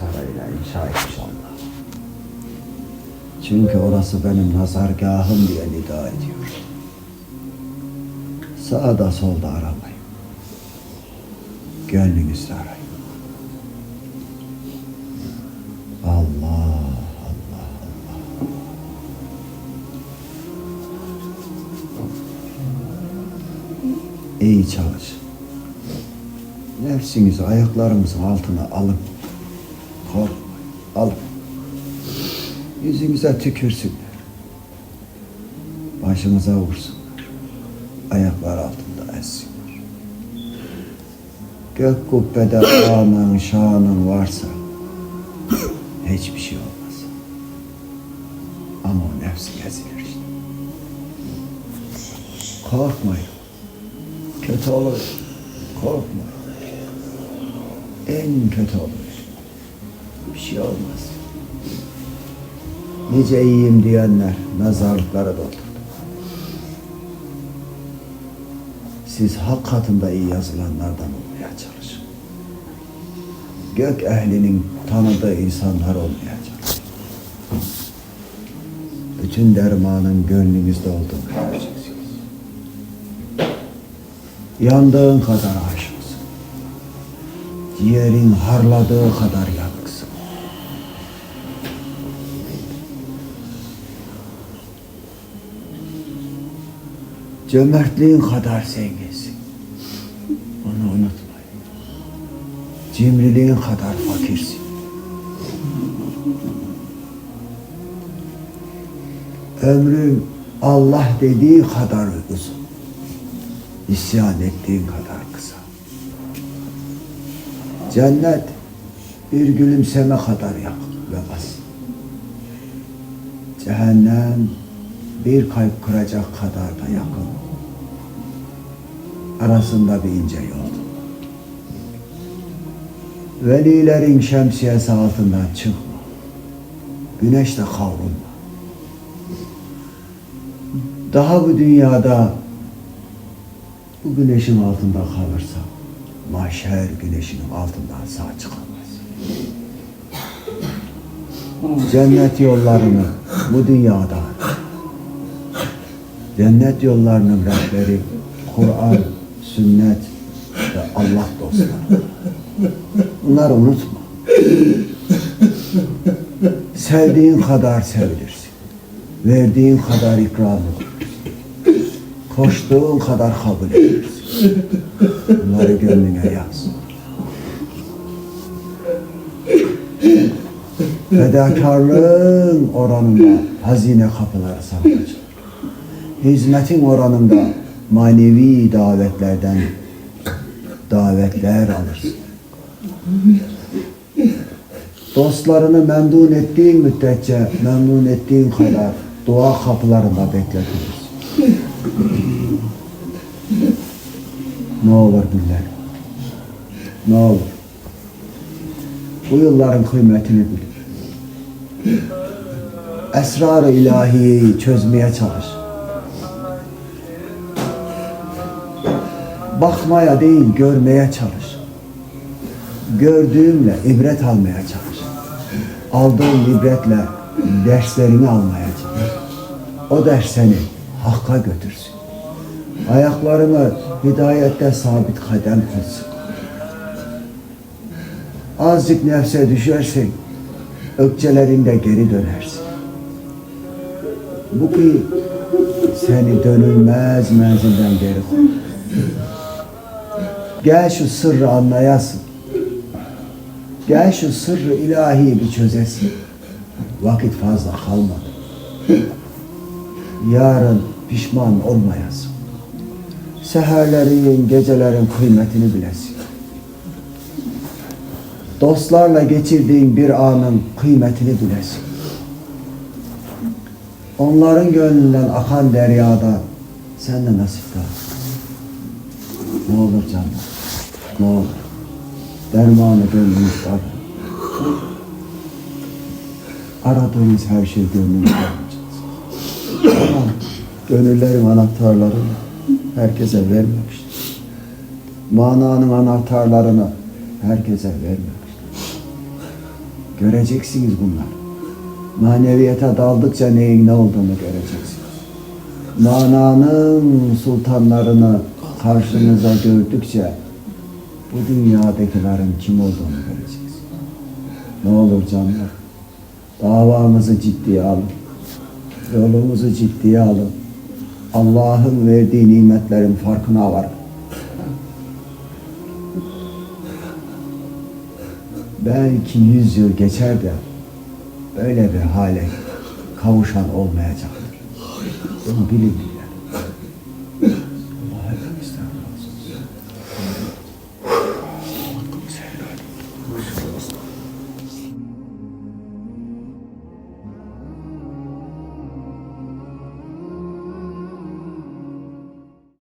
sarayına inşa etmiş Allah. Çünkü orası benim nazargahım diye nida ediyor. Sağda solda aramayın. Gönlünüzde arayın. Allah, Allah, Allah. İyi çalış. Nefsinizi ayaklarımızın altına alın. Korkmayın. Alın. Yüzümüze tükürsünler. Başımıza vursunlar. Ayaklar altında essinler. Gök kubbede ağanın, şanın varsa hiçbir şey olmaz. Ama o nefsi ezilir işte. Korkmayın. Kötü olur. Korkma. En kötü olur. Bir şey olmaz. Nice iyiyim diyenler mezarlıklara doldurdu. Siz hak katında iyi yazılanlardan olmaya çalışın. Gök ehlinin tanıdığı insanlar olmaya çalışın. Bütün dermanın gönlünüzde olduğunu göreceksiniz. Yandığın kadar aşıksın. Ciğerin harladığı kadar yanıksın. Cömertliğin kadar zenginsin. Onu unutmayın. Cimriliğin kadar fakirsin. Ömrün Allah dediği kadar uzun. İsyan ettiğin kadar kısa. Cennet bir gülümseme kadar yakın ve basit. Cehennem bir kalp kıracak kadar da yakın. Arasında bir ince yol. Velilerin şemsiyesi altından çıkma. Güneşte kavrulma. Daha bu dünyada bu güneşin altında kalırsa mahşer güneşinin altından sağ çıkamaz. Cennet yollarını bu dünyada cennet yollarının rehberi Kur'an, sünnet ve Allah dostları. Bunları unutma. Sevdiğin kadar sevilirsin. Verdiğin kadar ikram olursun. Koştuğun kadar kabul edilirsin. Bunları gönlüne yaz. Fedakarlığın oranında hazine kapıları sana. Hizmetin oranında manevi davetlerden davetler alırsın. Dostlarını memnun ettiğin müddetçe memnun ettiğin kadar dua kapılarında bekletilirsin. Ne olur dinle. Ne olur. Bu yılların kıymetini bilir. Esrar-ı ilahiyi çözmeye çalış. Bakmaya değil, görmeye çalış. Gördüğünle ibret almaya çalış. Aldığın ibretle derslerini almaya çalış. O ders seni hakka götürsün. Ayaklarını hidayette sabit kadem kılsın. Azıcık nefse düşersin, ökçelerinde geri dönersin. Bu ki seni dönülmez menzilden geri koy. Gel şu sırrı anlayasın. Gel şu sırrı ilahi bir çözesin. Vakit fazla kalmadı. Yarın pişman olmayasın. Seherlerin, gecelerin kıymetini bilesin. Dostlarla geçirdiğin bir anın kıymetini bilesin. Onların gönlünden akan deryada sen de nasip kal. Ne olur canım, ne olur. Dermanı gönlümüzde arayın. Aradığınız her şey gönlümüzde. Ama gönüllerin anahtarlarını herkese vermemiştir. Mananın anahtarlarını herkese vermemiştir. Göreceksiniz bunlar. Maneviyata daldıkça neyin ne olduğunu göreceksiniz. Mananın sultanlarını karşınıza gördükçe bu dünyadakilerin kim olduğunu göreceksiniz. Ne olur canlar, davamızı ciddiye alın. Yolumuzu ciddiye alın. Allah'ın verdiği nimetlerin farkına varın. Belki yüz yıl geçer de böyle bir hale kavuşan olmayacaktır. Bunu bilin.